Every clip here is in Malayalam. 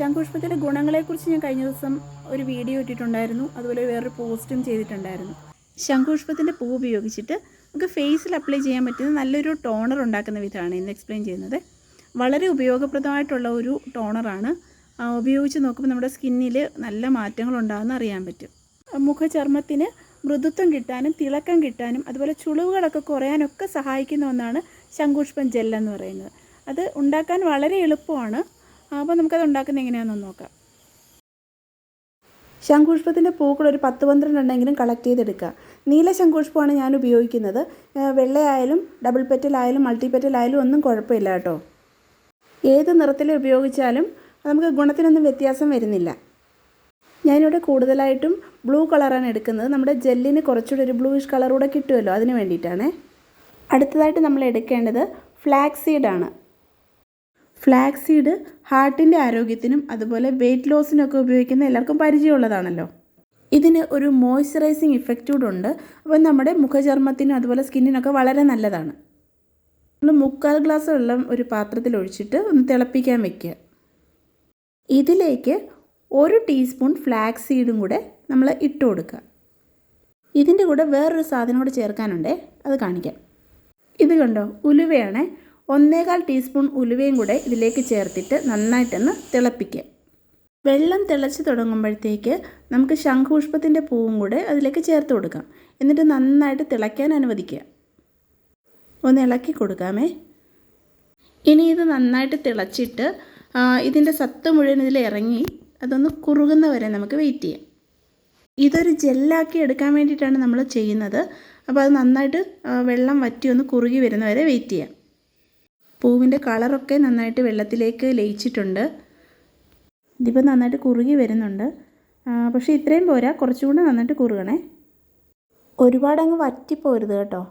ശംഖുപുഷ്പത്തിന്റെ ഗുണങ്ങളെക്കുറിച്ച് ഞാൻ കഴിഞ്ഞ ദിവസം ഒരു വീഡിയോ ഇട്ടിട്ടുണ്ടായിരുന്നു. അതുപോലെ വേറൊരു പോസ്റ്റും ചെയ്തിട്ടുണ്ടായിരുന്നു. ശംഖുപുഷ്പത്തിന്റെ പൂ ഉപയോഗിച്ചിട്ട് നമുക്ക് ഫേസിൽ അപ്ലൈ ചെയ്യാൻ പറ്റുന്ന നല്ലൊരു ടോണർ ഉണ്ടാക്കുന്ന വിധമാണ് ഇന്ന് എക്സ്പ്ലെയിൻ ചെയ്യുന്നത്. വളരെ ഉപയോഗപ്രദമായിട്ടുള്ള ഒരു ടോണറാണ്. ഉപയോഗിച്ച് നോക്കുമ്പോൾ നമ്മുടെ സ്കിന്നിൽ നല്ല മാറ്റങ്ങൾ ഉണ്ടാകുമെന്ന് അറിയാൻ പറ്റും. മുഖചർമ്മത്തിന് മൃദുത്വം കിട്ടാനും തിളക്കം കിട്ടാനും അതുപോലെ ചുളിവുകളൊക്കെ കുറയാനൊക്കെ സഹായിക്കുന്ന ഒന്നാണ് ശംഖുഷ്പം ജെൽ എന്ന് പറയുന്നത്. അത് ഉണ്ടാക്കാൻ വളരെ എളുപ്പമാണ്. അപ്പോൾ നമുക്കത് ഉണ്ടാക്കുന്നത് എങ്ങനെയാണെന്ന് നോക്കാം. ശംഖുഷ്പത്തിന്റെ പൂക്കൾ ഒരു പത്ത് പന്ത്രണ്ട് എണ്ണെങ്കിലും കളക്ട് ചെയ്തെടുക്കുക. നീല ശംഖുഷ്പമാണ് ഞാൻ ഉപയോഗിക്കുന്നത്. വെള്ളയായാലും ഡബിൾ പെറ്റലായാലും മൾട്ടി പെറ്റലായാലും ഒന്നും കുഴപ്പമില്ല കേട്ടോ. ഏത് നിറത്തിൽ ഉപയോഗിച്ചാലും നമുക്ക് ഗുണത്തിനൊന്നും വ്യത്യാസം വരുന്നില്ല. ഞാനിവിടെ കൂടുതലായിട്ടും ബ്ലൂ കളറാണ് എടുക്കുന്നത്. നമ്മുടെ ജെല്ലിന് കുറച്ചുകൂടി ഒരു ബ്ലൂയിഷ് കളറൂടെ കൂടെ കിട്ടുമല്ലോ അതിന് വേണ്ടിയിട്ടാണ്. അടുത്തതായിട്ട് നമ്മൾ എടുക്കേണ്ടത് ഫ്ലാക്സ് സീഡാണ് ഫ്ലാക്സ് സീഡ് ഹാർട്ടിന്റെ ആരോഗ്യത്തിനും അതുപോലെ വെയിറ്റ് ലോസിനൊക്കെ ഉപയോഗിക്കുന്ന എല്ലാവർക്കും പരിചയമുള്ളതാണല്ലോ. ഇതിന് ഒരു മോയ്സ്ചറൈസിങ് ഇഫക്റ്റ് കൂടെ ഉണ്ട്. അപ്പോൾ നമ്മുടെ മുഖചർമ്മത്തിനും അതുപോലെ സ്കിന്നിനൊക്കെ വളരെ നല്ലതാണ്. നമ്മൾ മുക്കാൽ ഗ്ലാസ് വെള്ളം ഒരു പാത്രത്തിൽ ഒഴിച്ചിട്ട് ഒന്ന് തിളപ്പിക്കാൻ വെക്കുക. ഇതിലേക്ക് ഒരു ടീസ്പൂൺ ഫ്ലാക്സ് സീഡും കൂടെ നമ്മൾ ഇട്ട് കൊടുക്കുക. ഇതിന്റെ കൂടെ വേറൊരു സാധനം കൂടെ ചേർക്കാനുണ്ടേ. അത് കാണിക്കാം. ഇത് കണ്ടോ? ഉലുവയാണ്. ഒന്നേകാൽ ടീസ്പൂൺ ഉലുവയും കൂടെ ഇതിലേക്ക് ചേർത്തിട്ട് നന്നായിട്ടൊന്ന് തിളപ്പിക്കുക വെള്ളം തിളച്ച് തുടങ്ങുമ്പോഴത്തേക്ക് നമുക്ക് ശംഖുപുഷ്പത്തിന്റെ പൂവും കൂടെ അതിലേക്ക് ചേർത്ത് കൊടുക്കാം. എന്നിട്ട് നന്നായിട്ട് തിളയ്ക്കാൻ അനുവദിക്കുക. ഒന്ന് ഇളക്കി കൊടുക്കാമേ. ഇനി ഇത് നന്നായിട്ട് തിളച്ചിട്ട് ഇതിന്റെ സത്ത് മുഴുവൻ ഇതിൽ ഇറങ്ങി അതൊന്ന് കുറുകുന്ന വരെ നമുക്ക് വെയിറ്റ് ചെയ്യാം. ഇതൊരു ജെല്ലാക്കി എടുക്കാൻ വേണ്ടിയിട്ടാണ് നമ്മൾ ചെയ്യുന്നത്. അപ്പോൾ അത് നന്നായിട്ട് വെള്ളം വറ്റി ഒന്ന് കുറുകി വരുന്ന വരെ വെയിറ്റ് ചെയ്യാം. പൂവിന്റെ കളറൊക്കെ നന്നായിട്ട് വെള്ളത്തിലേക്ക് ലയിച്ചിട്ടുണ്ട്. ഇതിപ്പോൾ നന്നായിട്ട് കുറുകി വരുന്നുണ്ട്. പക്ഷേ ഇത്രയും പോരാ. കുറച്ചുകൂടെ നന്നായിട്ട് കുറുകണേ. ഒരുപാടങ്ങ് വറ്റിപ്പോരുത് കേട്ടോ.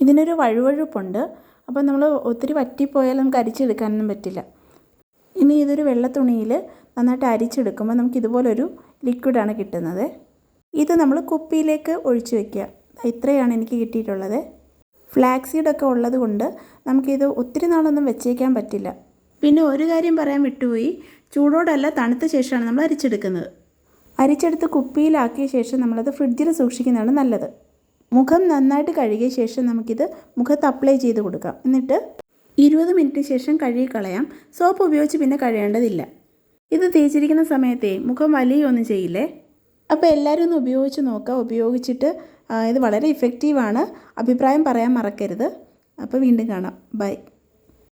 ഇതിനൊരു വഴുവഴുപ്പുണ്ട്. അപ്പോൾ നമ്മൾ ഒത്തിരി വറ്റിപ്പോയാൽ നമുക്ക് അരിച്ചെടുക്കാനൊന്നും പറ്റില്ല. ഇനി ഇതൊരു വെള്ള തുണിയിൽ നന്നായിട്ട് അരിച്ചെടുക്കുമ്പോൾ നമുക്ക് ഇതുപോലൊരു ലിക്വിഡാണ് കിട്ടുന്നത്. ഇത് നമ്മൾ കുപ്പിയിലേക്ക് ഒഴിച്ചു വയ്ക്കുക ഇത്രയാണ് എനിക്ക് കിട്ടിയിട്ടുള്ളത്. ഫ്ലാക്സീഡൊക്കെ ഉള്ളത് കൊണ്ട് നമുക്കിത് ഒത്തിരി നാളൊന്നും വെച്ചേക്കാൻ പറ്റില്ല. പിന്നെ ഒരു കാര്യം പറയാൻ വിട്ടുപോയി. ചൂടോടല്ല തണുത്ത ശേഷമാണ് നമ്മൾ അരിച്ചെടുക്കുന്നത്. അരിച്ചെടുത്ത് കുപ്പിയിലാക്കിയ ശേഷം നമ്മളത് ഫ്രിഡ്ജിൽ സൂക്ഷിക്കുന്നതാണ് നല്ലത്. മുഖം നന്നായിട്ട് കഴുകിയ ശേഷം നമുക്കിത് മുഖത്ത് അപ്ലൈ ചെയ്ത് കൊടുക്കാം. എന്നിട്ട് ഇരുപത് മിനിറ്റ് ശേഷം കഴുകിക്കളയാം. സോപ്പ് ഉപയോഗിച്ച് പിന്നെ കഴുകേണ്ടതില്ല. ഇത് തേച്ചിരിക്കുന്ന സമയത്തെ മുഖം വലിയൊന്നും ചെയ്യില്ലേ? അപ്പോൾ എല്ലാവരും ഒന്ന് ഉപയോഗിച്ച് നോക്കുക. ഉപയോഗിച്ചിട്ട് ഇത് വളരെ ഇഫക്റ്റീവാണ് അഭിപ്രായം പറയാൻ മറക്കരുത്. അപ്പോൾ വീണ്ടും കാണാം. ബൈ